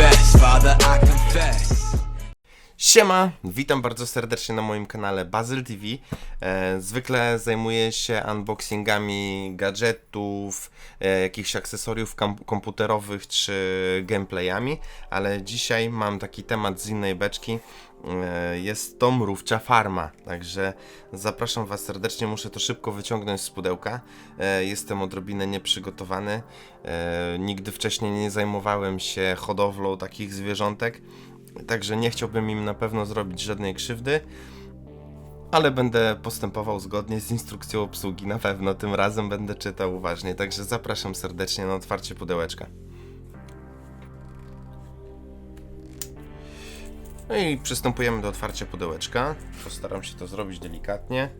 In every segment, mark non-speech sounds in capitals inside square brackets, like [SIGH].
confess, Father, I confess. Siema, witam bardzo serdecznie na moim kanale Bazyl TV. E, zwykle zajmuję się unboxingami gadżetów, e, jakichś akcesoriów komputerowych czy gameplayami, ale dzisiaj mam taki temat z innej beczki. E, jest to mrówcza farma, także zapraszam Was serdecznie. Muszę to szybko wyciągnąć z pudełka. E, jestem odrobinę nieprzygotowany. E, nigdy wcześniej nie zajmowałem się hodowlą takich zwierzątek. Także nie chciałbym im na pewno zrobić żadnej krzywdy, ale będę postępował zgodnie z instrukcją obsługi. Na pewno tym razem będę czytał uważnie. Także zapraszam serdecznie na otwarcie pudełeczka. No i przystępujemy do otwarcia pudełeczka. Postaram się to zrobić delikatnie.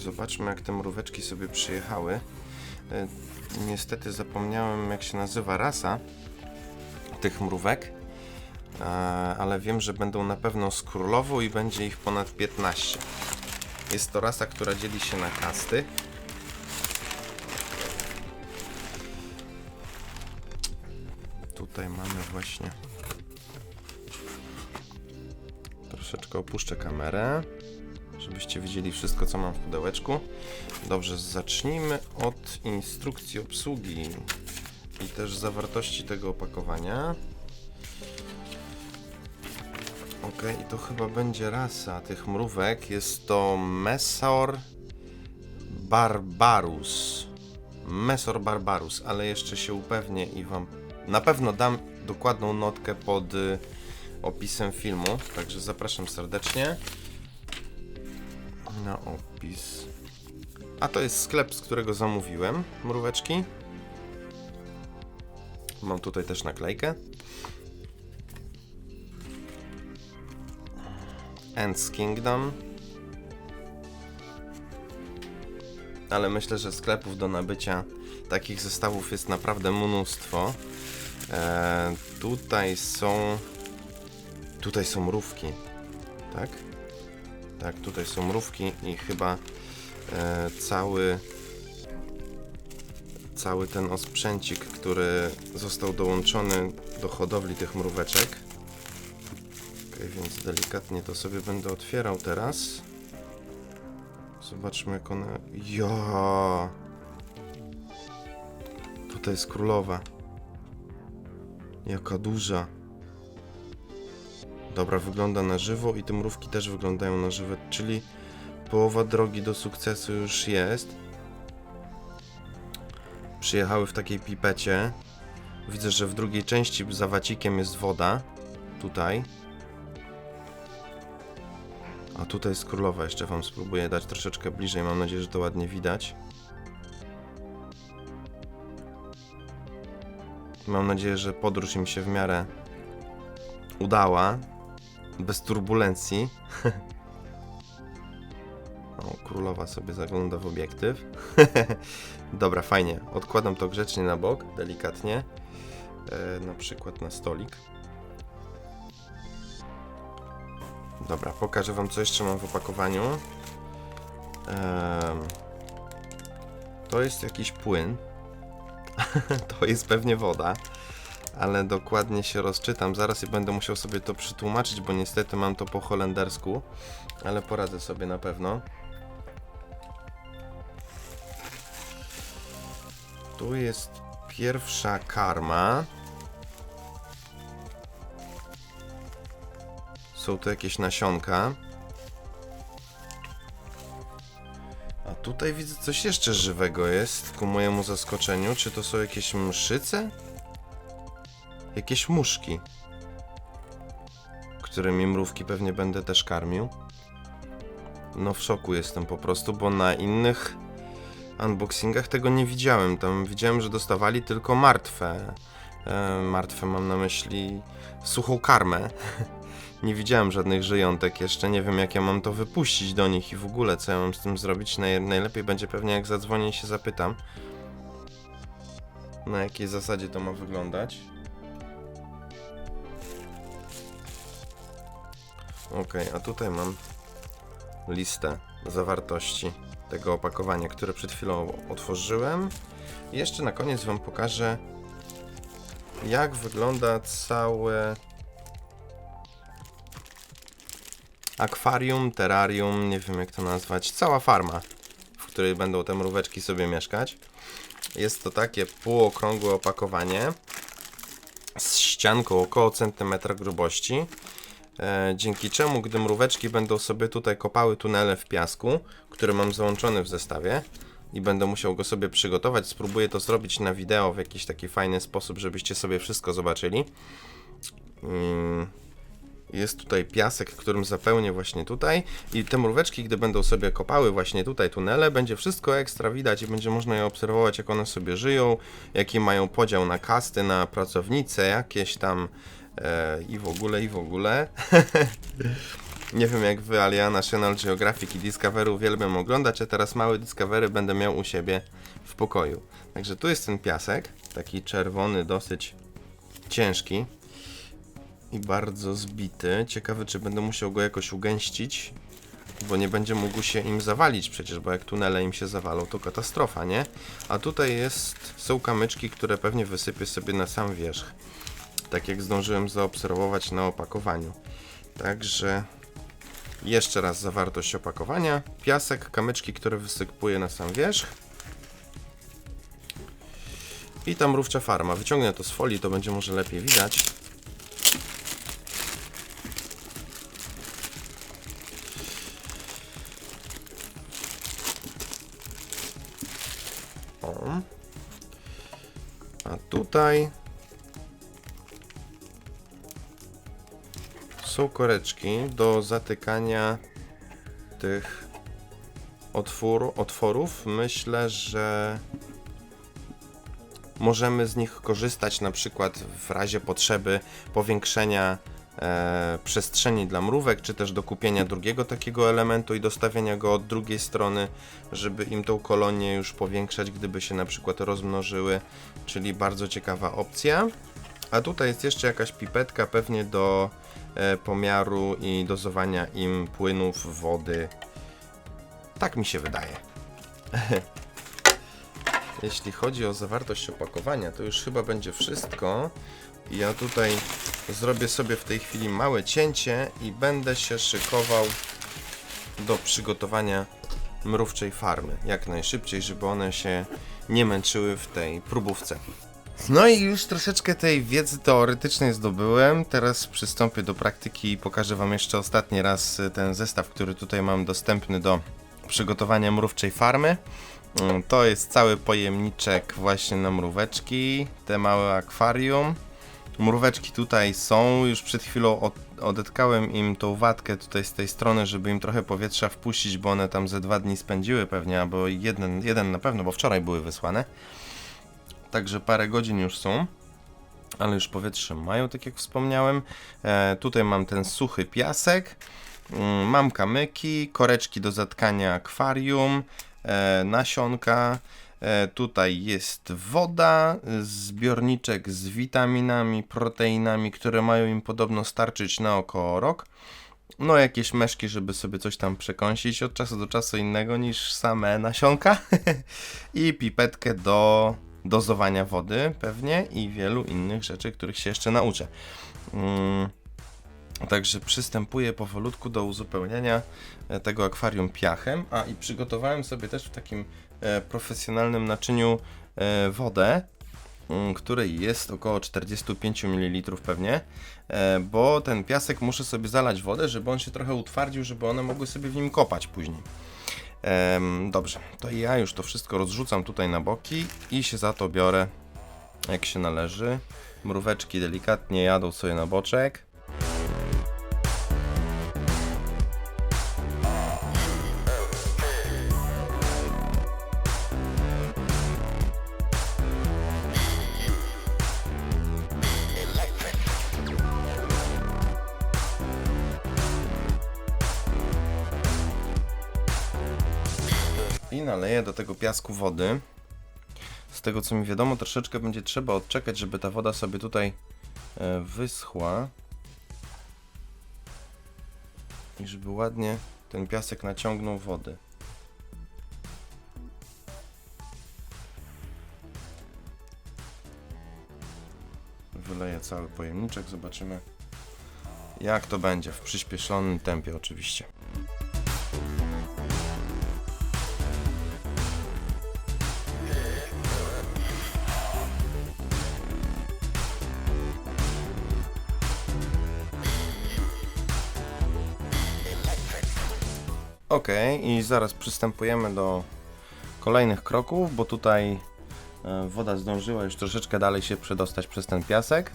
Zobaczmy, jak te mróweczki sobie przyjechały. E, Niestety zapomniałem, jak się nazywa rasa tych mrówek, E, ale wiem, że będą na pewno z królową i będzie ich ponad 15. Jest to rasa, która dzieli się na kasty. Tutaj mamy właśnie Troszeczkę opuszczę kamerę, żebyście widzieli wszystko, co mam w pudełeczku. Dobrze, zacznijmy od instrukcji obsługi i też zawartości tego opakowania. Ok, i to chyba będzie rasa tych mrówek. Jest to Mesor Barbarus. Mesor Barbarus, ale jeszcze się upewnię i wam na pewno dam dokładną notkę pod y, opisem filmu, także zapraszam serdecznie na opis. A to jest sklep, z którego zamówiłem mróweczki. Mam tutaj też naklejkę. Ants Kingdom. Ale myślę, że sklepów do nabycia takich zestawów jest naprawdę mnóstwo. E, tutaj są Tutaj są mrówki, tak? Tak, tutaj są mrówki i chyba e, cały cały ten osprzęcik, który został dołączony do hodowli tych mróweczek. Ok, więc delikatnie to sobie będę otwierał teraz. Zobaczmy jak one... Ja. Tutaj jest królowa. Jaka duża. Dobra, wygląda na żywo i te mrówki też wyglądają na żywo, czyli połowa drogi do sukcesu już jest. Przyjechały w takiej pipecie. Widzę, że w drugiej części za wacikiem jest woda. Tutaj. A tutaj jest królowa. Jeszcze wam spróbuję dać troszeczkę bliżej. Mam nadzieję, że to ładnie widać. Mam nadzieję, że podróż im się w miarę udała bez turbulencji. [LAUGHS] O, królowa sobie zagląda w obiektyw. [LAUGHS] Dobra, fajnie. Odkładam to grzecznie na bok, delikatnie. E, na przykład na stolik. Dobra, pokażę wam co jeszcze mam w opakowaniu. To jest jakiś płyn. [LAUGHS] to jest pewnie woda ale dokładnie się rozczytam. Zaraz i będę musiał sobie to przetłumaczyć, bo niestety mam to po holendersku, ale poradzę sobie na pewno. Tu jest pierwsza karma. Są tu jakieś nasionka. A tutaj widzę coś jeszcze żywego jest, ku mojemu zaskoczeniu. Czy to są jakieś mszyce? Jakieś muszki, którymi mrówki pewnie będę też karmił. No w szoku jestem po prostu, bo na innych unboxingach tego nie widziałem. Tam widziałem, że dostawali tylko martwe. E, martwe mam na myśli suchą karmę. [LAUGHS] Nie widziałem żadnych żyjątek jeszcze, nie wiem jak ja mam to wypuścić do nich i w ogóle co ja mam z tym zrobić. Naj, najlepiej będzie pewnie jak zadzwonię i się zapytam. Na jakiej zasadzie to ma wyglądać. Okej, a tutaj mam listę zawartości tego opakowania, które przed chwilą otworzyłem. I jeszcze na koniec Wam pokażę, jak wygląda całe akwarium, terrarium, nie wiem jak to nazwać, cała farma, w której będą te mróweczki sobie mieszkać. Jest to takie półokrągłe opakowanie z ścianką około centymetra grubości, dzięki czemu, gdy mróweczki będą sobie tutaj kopały tunele w piasku, który mam załączony w zestawie i będę musiał go sobie przygotować, spróbuję to zrobić na wideo w jakiś taki fajny sposób, żebyście sobie wszystko zobaczyli. Mm, jest tutaj piasek, którym zapełnię właśnie tutaj i te mróweczki, gdy będą sobie kopały właśnie tutaj tunele, będzie wszystko ekstra widać i będzie można je obserwować, jak one sobie żyją, jaki mają podział na kasty, na pracownice, jakieś tam e, i w ogóle, i w ogóle. [LAUGHS] Nie wiem jak wy, ale ja National Geographic i Discovery uwielbiam oglądać, a teraz mały Discovery będę miał u siebie w pokoju. Także tu jest ten piasek, taki czerwony, dosyć ciężki i bardzo zbity. Ciekawy, czy będę musiał go jakoś ugęścić, bo nie będzie mógł się im zawalić przecież, bo jak tunele im się zawalą, to katastrofa, nie? A tutaj jest, są kamyczki, które pewnie wysypię sobie na sam wierzch. Tak jak zdążyłem zaobserwować na opakowaniu. Także jeszcze raz zawartość opakowania. Piasek, kamyczki, które wysypuję na sam wierzch. I ta mrówcza farma. Wyciągnę to z folii, to będzie może lepiej widać. O. A tutaj są koreczki do zatykania tych otwór, otworów. Myślę, że możemy z nich korzystać na przykład w razie potrzeby powiększenia e, przestrzeni dla mrówek, czy też do kupienia drugiego takiego elementu i dostawienia go od drugiej strony, żeby im tą kolonię już powiększać, gdyby się na przykład rozmnożyły, czyli bardzo ciekawa opcja. A tutaj jest jeszcze jakaś pipetka, pewnie do e, pomiaru i dozowania im płynów, wody. Tak mi się wydaje. [LAUGHS] Jeśli chodzi o zawartość opakowania, to już chyba będzie wszystko. Ja tutaj zrobię sobie w tej chwili małe cięcie i będę się szykował do przygotowania mrówczej farmy. Jak najszybciej, żeby one się nie męczyły w tej próbówce. No i już troszeczkę tej wiedzy teoretycznej zdobyłem. Teraz przystąpię do praktyki i pokażę Wam jeszcze ostatni raz ten zestaw, który tutaj mam dostępny do przygotowania mrówczej farmy. Mm, To jest cały pojemniczek właśnie na mróweczki, te małe akwarium. Mróweczki tutaj są, już przed chwilą od, odetkałem im tą watkę tutaj z tej strony, żeby im trochę powietrza wpuścić, bo one tam ze dwa dni spędziły pewnie, albo jeden, jeden na pewno, bo wczoraj były wysłane. Także parę godzin już są, ale już powietrze mają, tak jak wspomniałem. E, tutaj mam ten suchy piasek, mm, mam kamyki, koreczki do zatkania akwarium, e, nasionka. E, tutaj jest woda, zbiorniczek z witaminami, proteinami, które mają im podobno starczyć na około rok. No, jakieś meszki, żeby sobie coś tam przekąsić od czasu do czasu innego niż same nasionka. [LAUGHS] I pipetkę do dozowania wody pewnie i wielu innych rzeczy, których się jeszcze nauczę. Mm. Także przystępuję powolutku do uzupełniania e, tego akwarium piachem. A i przygotowałem sobie też w takim e, profesjonalnym naczyniu e, wodę, mm, której jest około 45 ml pewnie, bo ten piasek muszę sobie zalać wodę, żeby on się trochę utwardził, żeby one mogły sobie w nim kopać później. Dobrze, to ja już to wszystko rozrzucam tutaj na boki i się za to biorę jak się należy. Mróweczki delikatnie jadą sobie na boczek. Naleję do tego piasku wody. Z tego co mi wiadomo, troszeczkę będzie trzeba odczekać, żeby ta woda sobie tutaj e, wyschła. I żeby ładnie ten piasek naciągnął wody. Wyleję cały pojemniczek, zobaczymy jak to będzie w przyspieszonym tempie oczywiście. Ok, i zaraz przystępujemy do kolejnych kroków, bo tutaj e, woda zdążyła już troszeczkę dalej się przedostać przez ten piasek.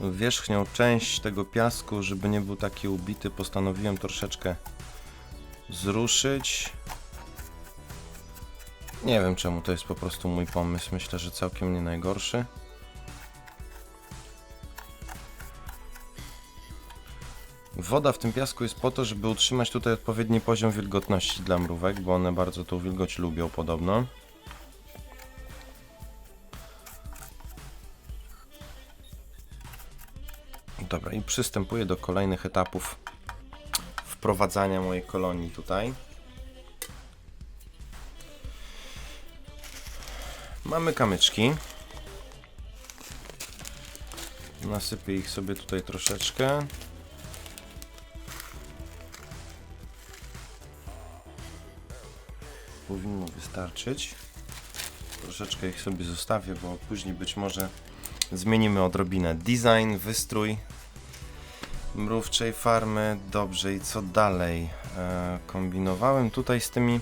Wierzchnią część tego piasku, żeby nie był taki ubity, postanowiłem troszeczkę zruszyć. Nie wiem czemu, to jest po prostu mój pomysł. Myślę, że całkiem nie najgorszy. Woda w tym piasku jest po to, żeby utrzymać tutaj odpowiedni poziom wilgotności dla mrówek, bo one bardzo tą wilgoć lubią podobno. Dobra, i przystępuję do kolejnych etapów wprowadzania mojej kolonii tutaj. Mamy kamyczki. Nasypię ich sobie tutaj troszeczkę. Powinno wystarczyć. Troszeczkę ich sobie zostawię, bo później być może zmienimy odrobinę design, wystrój mrówczej farmy. Dobrze, i co dalej? E, kombinowałem tutaj z tymi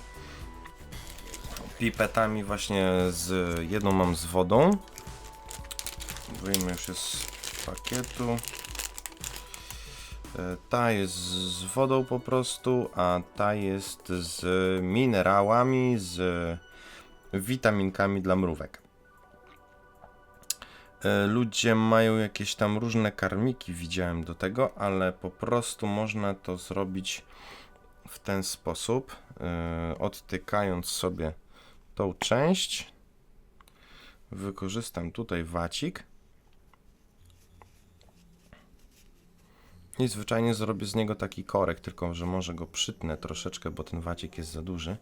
pipetami właśnie z jedną mam z wodą. Wyjmę już je z pakietu. E, Ta jest z wodą po prostu, a ta jest z minerałami, z witaminkami dla mrówek. E, Ludzie mają jakieś tam różne karmiki, widziałem do tego, ale po prostu można to zrobić w ten sposób, e, odtykając sobie tą część. Wykorzystam tutaj wacik. I zwyczajnie zrobię z niego taki korek, tylko że może go przytnę troszeczkę, bo ten wacik jest za duży.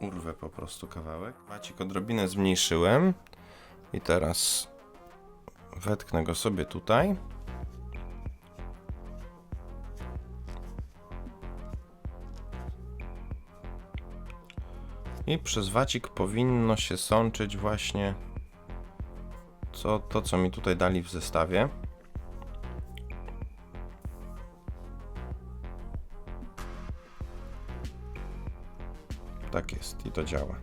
Urwę po prostu kawałek. Wacik odrobinę zmniejszyłem. I teraz wetknę go sobie tutaj. I przez wacik powinno się sączyć właśnie co, to, co mi tutaj dali w zestawie. Tak jest i to działa.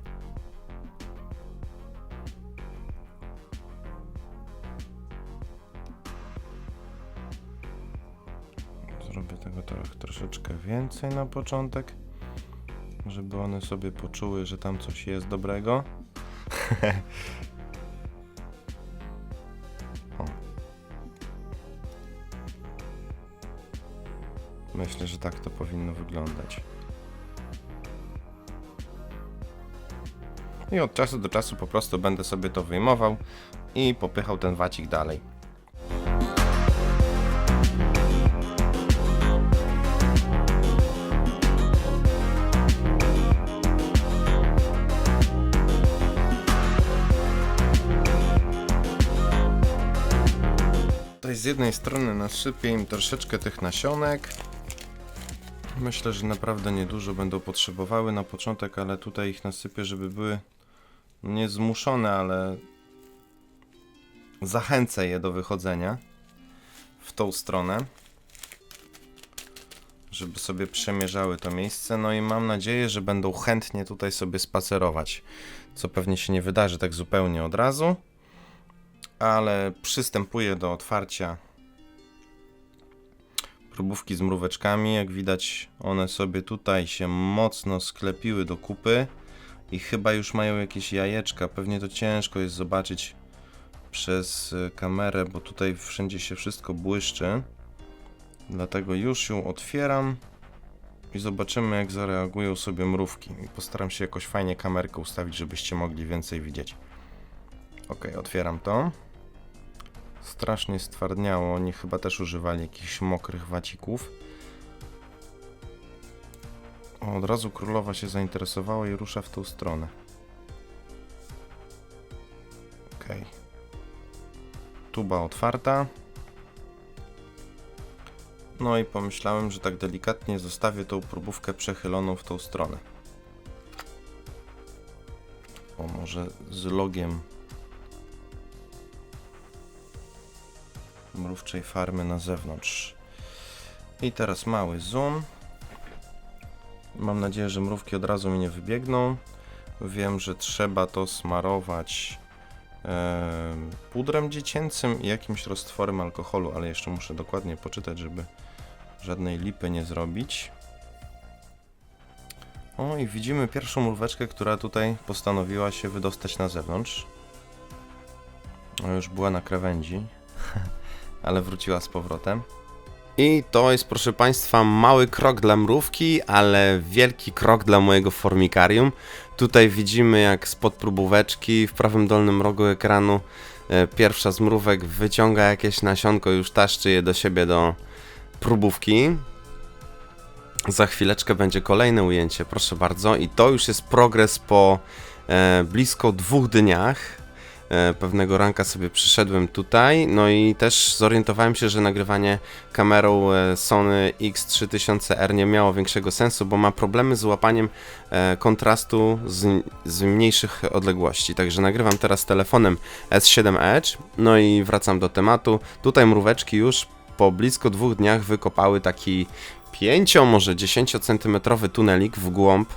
Zrobię tego trochę, troszeczkę więcej na początek, żeby one sobie poczuły, że tam coś jest dobrego. [LAUGHS] Myślę, że tak to powinno wyglądać. I od czasu do czasu po prostu będę sobie to wyjmował i popychał ten wacik dalej. Tutaj z jednej strony nasypię im troszeczkę tych nasionek. Myślę, że naprawdę niedużo będą potrzebowały na początek, ale tutaj ich nasypię, żeby były nie zmuszone, ale zachęcę je do wychodzenia w tą stronę, żeby sobie przemierzały to miejsce. No i mam nadzieję, że będą chętnie tutaj sobie spacerować, co pewnie się nie wydarzy tak zupełnie od razu, ale przystępuję do otwarcia próbówki z mróweczkami. Jak widać, one sobie tutaj się mocno sklepiły do kupy i chyba już mają jakieś jajeczka. Pewnie to ciężko jest zobaczyć przez y, kamerę, bo tutaj wszędzie się wszystko błyszczy. Dlatego już ją otwieram i zobaczymy jak zareagują sobie mrówki. Postaram się jakoś fajnie kamerkę ustawić, żebyście mogli więcej widzieć. Ok, otwieram to. Strasznie stwardniało, oni chyba też używali jakichś mokrych wacików. Od razu królowa się zainteresowała i rusza w tą stronę. Okej. Tuba otwarta. No i pomyślałem, że tak delikatnie zostawię tą próbówkę przechyloną w tą stronę. O, może z logiem mrówczej farmy na zewnątrz. I teraz mały zoom. Mam nadzieję, że mrówki od razu mi nie wybiegną. Wiem, że trzeba to smarować em, pudrem dziecięcym i jakimś roztworem alkoholu, ale jeszcze muszę dokładnie poczytać, żeby żadnej lipy nie zrobić. O, i widzimy pierwszą mróweczkę, która tutaj postanowiła się wydostać na zewnątrz. O, już była na krawędzi, [LAUGHS] ale wróciła z powrotem. I to jest, proszę Państwa, mały krok dla mrówki, ale wielki krok dla mojego formikarium. Tutaj widzimy, jak spod próbóweczki w prawym dolnym rogu ekranu e, pierwsza z mrówek wyciąga jakieś nasionko, już taszczy je do siebie do próbówki. Za chwileczkę będzie kolejne ujęcie, proszę bardzo. I to już jest progres po e, blisko dwóch dniach. E, pewnego ranka sobie przyszedłem tutaj, no i też zorientowałem się, że nagrywanie kamerą e, Sony X3000R nie miało większego sensu, bo ma problemy z łapaniem e, kontrastu z, z mniejszych odległości. Także nagrywam teraz telefonem S7 Edge, no i wracam do tematu. Tutaj mróweczki już po blisko dwóch dniach wykopały taki 5, może 10 centymetrowy tunelik w głąb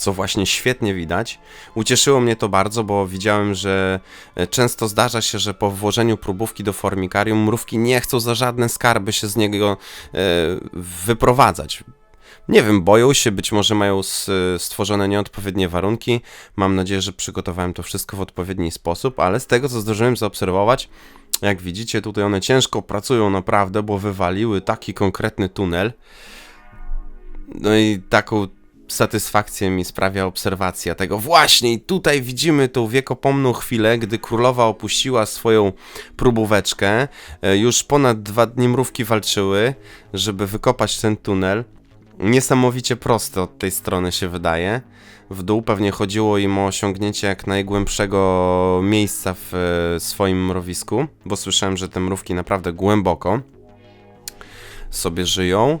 co właśnie świetnie widać. Ucieszyło mnie to bardzo, bo widziałem, że e, często zdarza się, że po włożeniu próbówki do formikarium mrówki nie chcą za żadne skarby się z niego e, wyprowadzać. Nie wiem, boją się, być może mają stworzone nieodpowiednie warunki. Mam nadzieję, że przygotowałem to wszystko w odpowiedni sposób, ale z tego co zdążyłem zaobserwować, jak widzicie, tutaj one ciężko pracują naprawdę, bo wywaliły taki konkretny tunel. No i taką satysfakcję mi sprawia obserwacja tego. Właśnie, i tutaj widzimy tą wiekopomną chwilę, gdy królowa opuściła swoją próbóweczkę. E, Już ponad dwa dni mrówki walczyły, żeby wykopać ten tunel. Niesamowicie proste od tej strony się wydaje. W dół pewnie chodziło im o osiągnięcie jak najgłębszego miejsca w e, swoim mrowisku, bo słyszałem, że te mrówki naprawdę głęboko sobie żyją.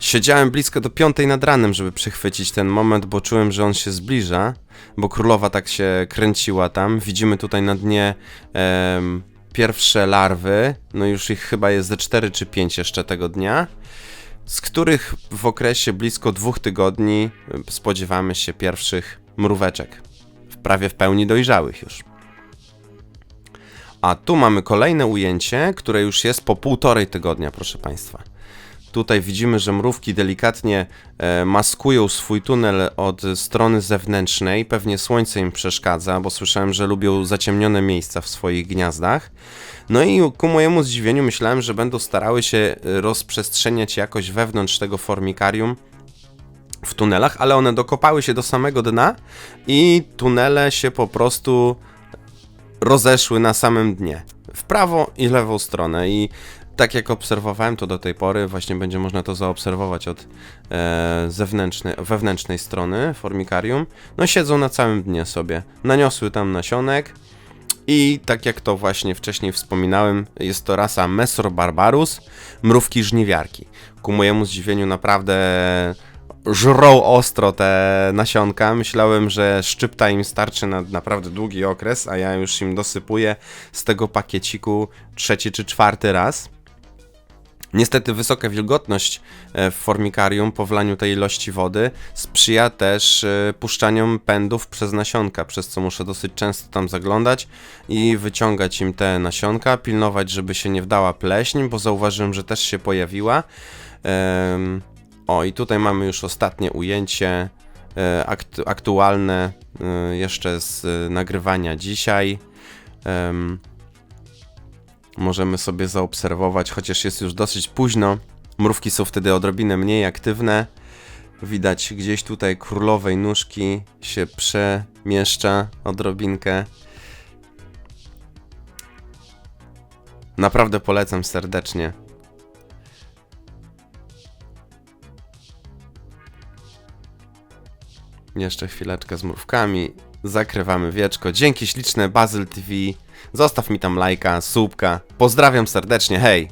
Siedziałem blisko do piątej nad ranem, żeby przychwycić ten moment, bo czułem, że on się zbliża, bo królowa tak się kręciła tam. Widzimy tutaj na dnie em, pierwsze larwy, no już ich chyba jest ze 4 czy 5 jeszcze tego dnia, z których w okresie blisko dwóch tygodni spodziewamy się pierwszych mróweczek, prawie w pełni dojrzałych już. A tu mamy kolejne ujęcie, które już jest po półtorej tygodnia, proszę Państwa. Tutaj widzimy, że mrówki delikatnie e, maskują swój tunel od strony zewnętrznej. Pewnie słońce im przeszkadza, bo słyszałem, że lubią zaciemnione miejsca w swoich gniazdach. No i ku mojemu zdziwieniu myślałem, że będą starały się rozprzestrzeniać jakoś wewnątrz tego formikarium w tunelach, ale one dokopały się do samego dna i tunele się po prostu rozeszły na samym dnie. W prawo i lewą stronę i tak jak obserwowałem to do tej pory, właśnie będzie można to zaobserwować od e, zewnętrznej, wewnętrznej strony formikarium. No siedzą na całym dnie sobie. Naniosły tam nasionek i tak jak to właśnie wcześniej wspominałem, jest to rasa Mesor barbarus, mrówki żniwiarki. Ku mojemu zdziwieniu naprawdę żrą ostro te nasionka. Myślałem, że szczypta im starczy na naprawdę długi okres, a ja już im dosypuję z tego pakieciku trzeci czy czwarty raz. Niestety wysoka wilgotność e, w formikarium po wlaniu tej ilości wody sprzyja też e, puszczaniom pędów przez nasionka, przez co muszę dosyć często tam zaglądać i wyciągać im te nasionka, pilnować, żeby się nie wdała pleśń, bo zauważyłem, że też się pojawiła. O, i tutaj mamy już ostatnie ujęcie e, aktu- aktualne jeszcze z nagrywania dzisiaj. Em, możemy sobie zaobserwować, chociaż jest już dosyć późno, Mrówki są wtedy odrobinę mniej aktywne. Widać gdzieś tutaj królowej nóżki się przemieszcza odrobinkę. Naprawdę polecam serdecznie. Jeszcze chwileczkę z mrówkami. Zakrywamy wieczko. Dzięki śliczne Bazyl TV. Zostaw mi tam lajka, słupka. Pozdrawiam serdecznie, hej!